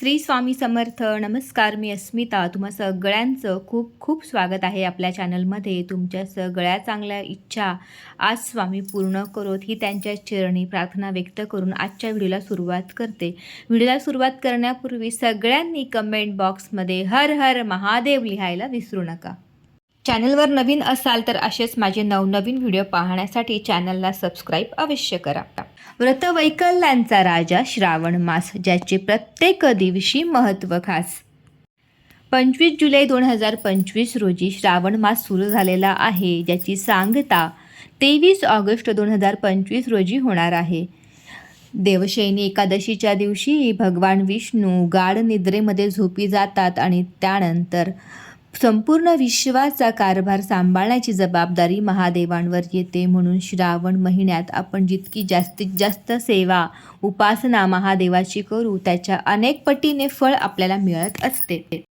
श्री स्वामी समर्थ. नमस्कार मी अस्मिता. तुम्हा सगळ्यांचं खूप खूप स्वागत आहे आपल्या चॅनलमध्ये. तुमच्या सगळ्या चांगल्या इच्छा आज स्वामी पूर्ण करोत ही त्यांच्या चरणी प्रार्थना व्यक्त करून आजच्या व्हिडिओला सुरुवात करते. व्हिडिओला सुरुवात करण्यापूर्वी सगळ्यांनी कमेंट बॉक्समध्ये हर हर महादेव लिहायला विसरू नका. चॅनलवर नवीन असाल तर असेच माझे नवनवीन व्हिडिओ पाहण्यासाठी चॅनलला सबस्क्राईब अवश्य करा. व्रतवैकल्यांचा राजा श्रावण मास ज्याचे प्रत्येक दिवशी महत्त्व खास. पंचवीस जुलै दोन हजार पंचवीस रोजी श्रावण मास सुरू झालेला आहे ज्याची सांगता तेवीस ऑगस्ट दोन हजार पंचवीस रोजी होणार आहे. देवशयनी एकादशीच्या दिवशी भगवान विष्णू गाढ निद्रेमध्ये झोपी जातात आणि त्यानंतर संपूर्ण विश्वाचा कारभार सांभाळण्याची जबाबदारी महादेवांवर येते म्हणून श्रावण महिन्यात आपण जितकी जास्तीत जास्त सेवा उपासना महादेवाची करू त्याच्या अनेक पटीने फळ आपल्याला मिळत असते.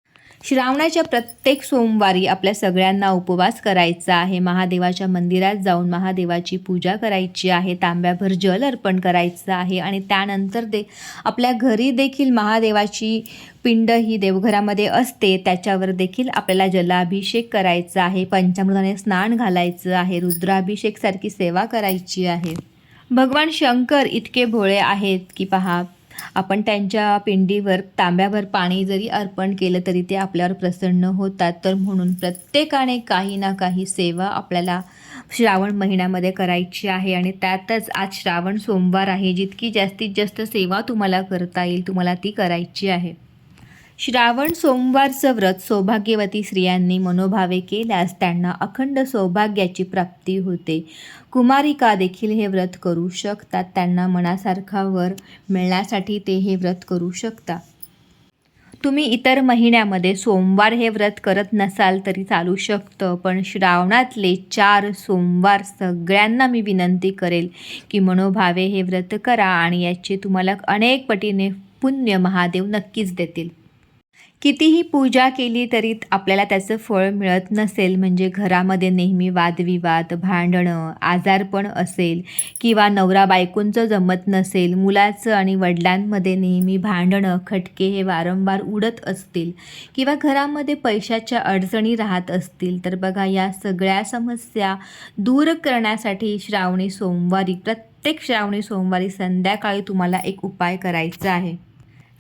श्रावणाच्या प्रत्येक सोमवारी आपल्या सगळ्यांना उपवास करायचा आहे. महादेवाच्या मंदिरात जाऊन महादेवाची पूजा करायची आहे. तांब्याभर जल अर्पण करायचं आहे आणि त्यानंतर दे आपल्या घरी देखील महादेवाची पिंड ही देवघरामध्ये असते. त्याच्यावर देखील आपल्याला जलाभिषेक करायचा आहे. पंचामृताने स्नान घालायचं आहे. रुद्राभिषेकसारखी सेवा करायची आहे. भगवान शंकर इतके भोळे आहेत की पहा आपण त्यांच्या पिंडीवर तांब्यावर पाणी जरी अर्पण केलं तरी ते आपल्यावर प्रसन्न होतात. तर म्हणून प्रत्येकाने काही ना काही सेवा आपल्याला श्रावण महिन्यामध्ये करायची आहे आणि त्यातच आज श्रावण सोमवार आहे. जितकी जास्तीत जास्त सेवा तुम्हाला करता येईल तुम्हाला ती करायची आहे. श्रावण सोमवारचं व्रत सौभाग्यवती स्त्रियांनी मनोभावे केल्यास त्यांना अखंड सौभाग्याची प्राप्ती होते. कुमारिका देखील हे व्रत करू शकतात. त्यांना मनासारखा वर मिळण्यासाठी ते हे व्रत करू शकता तुम्ही इतर महिन्यामध्ये सोमवार हे व्रत करत नसाल तरी चालू शकतं. पण श्रावणातले चार सोमवार सगळ्यांना मी विनंती करेल की मनोभावे हे व्रत करा आणि याचे तुम्हाला अनेक पटीने पुण्य महादेव नक्कीच देतील. कितीही पूजा केली तरी आपल्याला त्याचं फळ मिळत नसेल. म्हणजे घरामध्ये नेहमी वादविवाद भांडणं आजारपण असेल किंवा नवरा बायकोंचं जमत नसेल मुलाचं आणि वडिलांमध्ये नेहमी भांडणं खटके हे वारंवार उडत असतील किंवा घरामध्ये पैशाच्या अडचणी राहत असतील. तर बघा या सगळ्या समस्या दूर करण्यासाठी श्रावणी सोमवारी प्रत्येक श्रावणी सोमवारी संध्याकाळी तुम्हाला एक उपाय करायचा आहे.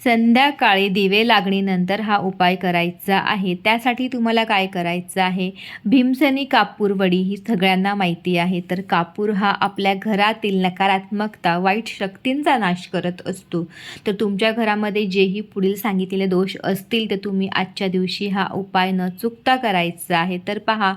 संध्याकाळी दिवे लागणीनंतर हा उपाय करायचा आहे. त्यासाठी तुम्हाला काय करायचं आहे? भीमसनी कापूर वडी ही सगळ्यांना माहिती आहे. तर कापूर हा आपल्या घरातील नकारात्मकता वाईट शक्तींचा नाश करत असतो. तर तुमच्या घरामध्ये जेही पुढील सांगितलेले दोष असतील ते तुम्ही आजच्या दिवशी हा उपाय न चुकता करायचा आहे. तर पहा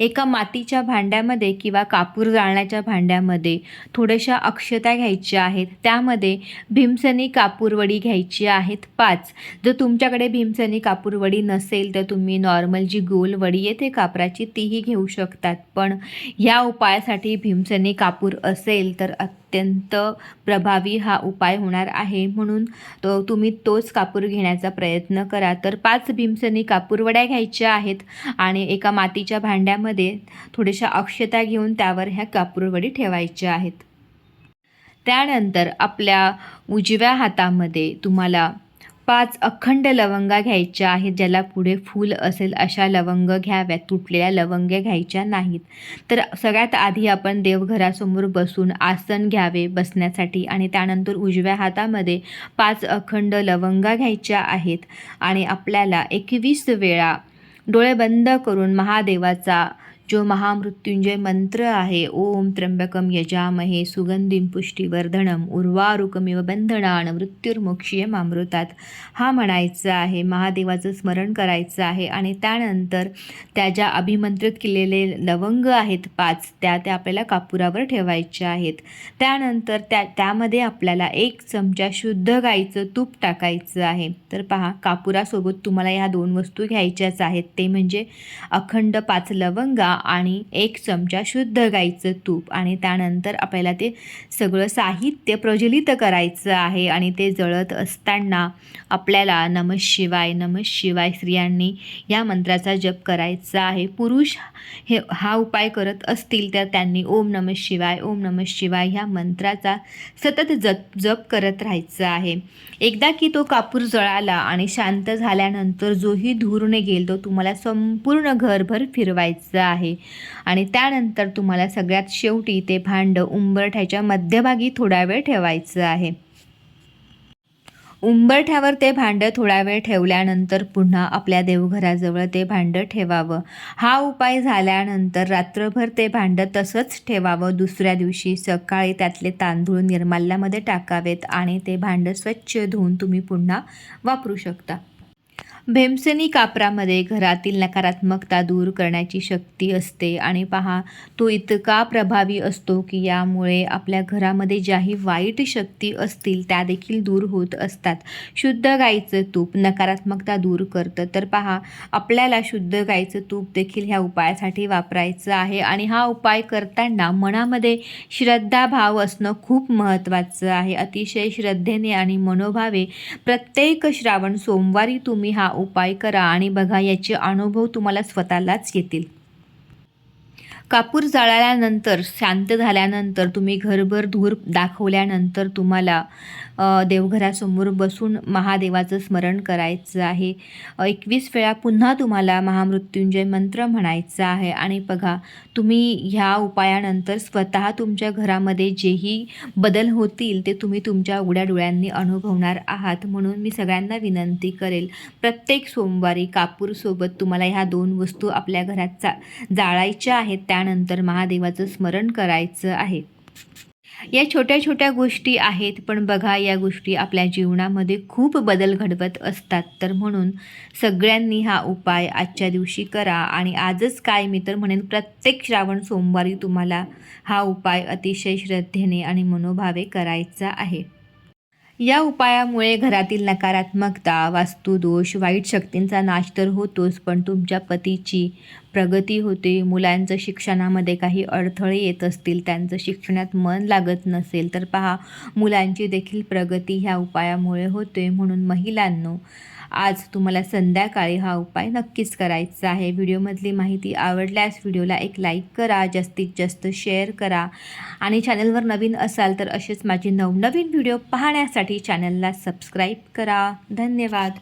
एका मातीच्या भांड्यामध्ये किंवा कापूर जाळण्याच्या भांड्यामध्ये थोड्याशा अक्षता घ्यायच्या आहेत. त्यामध्ये भीमसनी कापूरवडी घ्यायची आहेत पाच. जर तुमच्याकडे भीमसनी कापूरवडी नसेल तर तुम्ही नॉर्मल जी गोल वडी येते कापराची तीही घेऊ शकतात. पण ह्या उपायासाठी भीमसनी कापूर असेल तर अत्यंत प्रभावी हा उपाय होणार आहे. म्हणून तो तुम्ही तोच कापूर घेण्याचा प्रयत्न करा. तर पाच भीमसनी कापूरवड्या घ्यायच्या आहेत आणि एका मातीच्या भांड्यामध्ये थोड्याशा अक्षता घेऊन त्यावर ह्या कापूरवडी ठेवायच्या आहेत. त्यानंतर आपल्या उजव्या हातामध्ये तुम्हाला पाच अखंड लवंगा घ्यायच्या आहेत ज्याला पुढे फूल असेल अशा लवंग घ्याव्यात तुटलेल्या लवंग्या घ्यायच्या नाहीत. तर सगळ्यात आधी आपण देवघरासमोर बसून आसन घ्यावे बसण्यासाठी आणि त्यानंतर उजव्या हातामध्ये पाच अखंड लवंगा घ्यायच्या आहेत आणि आपल्याला एकवीस वेळा डोळे बंद करून महादेवाचा जो महामृत्युंजय मंत्र आहे ओम त्र्यंबकम यजामहे सुगंधिम पुष्टीवर्धनम उर्वारुकमिव बंधनान मृत्युर्मोक्षीयम अमृतात. हा म्हणायचा आहे महादेवाचं स्मरण करायचं आहे आणि त्यानंतर त्या ज्या अभिमंत्रित केलेले लवंग आहेत पाच त्या त्या आपल्याला कापुरावर ठेवायच्या आहेत. त्यानंतर त्या त्यामध्ये आपल्याला एक चमचा शुद्ध गाईचं तूप टाकायचं आहे. तर पहा कापुरासोबत तुम्हाला ह्या दोन वस्तू घ्यायच्याच आहेत. ते म्हणजे अखंड पाच लवंगा आणि एक चमचा शुद्ध गाईचं तूप. आणि त्यानंतर आपल्याला ते सगळं साहित्य प्रज्वलित करायचं आहे आणि ते जळत असताना आपल्याला नमः शिवाय नमः शिवाय स्त्रियांनी या मंत्राचा जप करायचा आहे. पुरुष हे हा उपाय करत असतील तर त्यांनी ओम नमः शिवाय ओम नमः शिवाय ह्या मंत्राचा सतत जप जप करत राहायचं आहे. एकदा की तो कापूर जळाला आणि शांत झाल्यानंतर जोही धूर निघेल तो तुम्हाला संपूर्ण घरभर फिरवायचा आहे. आणि त्यानंतर तुम्हाला सगळ्यात शेवटी ते भांड उंबरठ्याच्या मध्यभागी थोडा वेळ ठेवायचं आहे. उंबरठ्यावर ते भांडं थोडा वेळ ठेवल्यानंतर पुन्हा आपल्या देवघराजवळ ते भांडं ठेवावं. हा उपाय झाल्यानंतर रात्रभर ते भांडं तसंच ठेवावं. दुसऱ्या दिवशी सकाळी त्यातले तांदूळ निर्माल्यामध्ये टाकावेत आणि ते भांडं स्वच्छ धुवून तुम्ही पुन्हा वापरू शकता. भेमसेनी कापरामध्ये घरातील नकारात्मकता दूर करण्याची शक्ती असते. आणि पहा तो इतका प्रभावी असतो की यामुळे आपल्या घरामध्ये ज्याही वाईट शक्ती असतील त्या देखील दूर होत असतात. शुद्ध गाईचं तूप नकारात्मकता दूर करतं. तर पहा आपल्याला शुद्ध गाईचं तूप देखील ह्या उपायासाठी वापरायचं आहे. आणि हा उपाय करताना मनामध्ये श्रद्धाभाव असणं खूप महत्त्वाचं आहे. अतिशय श्रद्धेने आणि मनोभावे प्रत्येक श्रावण सोमवारी तुम्ही हा उपाय करा आणि बघा याचे अनुभव तुम्हाला स्वतःलाच येतील. कापूर जाळल्यानंतर शांत झाल्यानंतर तुम्ही घरभर धूर दाखवल्यानंतर तुम्हाला देवघरासमोर बसून महादेवाचं स्मरण करायचं आहे. एकवीस वेळा पुन्हा तुम्हाला महामृत्युंजय मंत्र म्हणायचा आहे. आणि बघा तुम्ही ह्या उपायानंतर स्वतः तुमच्या घरामध्ये जेही बदल होतील ते तुम्ही तुमच्या उघड्या डोळ्यांनी अनुभवणार आहात. म्हणून मी सगळ्यांना विनंती करेल प्रत्येक सोमवारी कापूरसोबत तुम्हाला ह्या दोन वस्तू आपल्या घरात जा जाळायच्या आहेत. त्यानंतर महादेवाचं स्मरण करायचं आहे. या छोट्या छोट्या गोष्टी आहेत पण बघा या गोष्टी आपल्या जीवनामध्ये खूप बदल घडवत असतात. तर म्हणून सगळ्यांनी हा उपाय आजच्या दिवशी करा आणि आजच काय मी तर म्हणेन प्रत्येक श्रावण सोमवारी तुम्हाला हा उपाय अतिशय श्रद्धेने आणि मनोभावे करायचा आहे. या उपायामुळे घरातील नकारात्मकता वास्तुदोष वाईट शक्तींचा नाश तर होतोच पण तुमच्या पतीची प्रगती होते. मुलांचं शिक्षणामध्ये काही अडथळे येत असतील त्यांचं शिक्षणात मन लागत नसेल तर पहा मुलांची देखील प्रगती ह्या उपायामुळे होते. म्हणून महिलांनो आज तुम्हाला संध्याकाळी हा उपाय नक्कीच करायचा आहे. व्हिडिओमधली माहिती आवडल्यास व्हिडिओला एक लाईक करा जास्तीत जास्त शेअर करा. आणि चॅनलवर नवीन असाल तर असेच माझे नवनवीन व्हिडिओ पाहण्यासाठी चॅनलला सबस्क्राईब करा. धन्यवाद.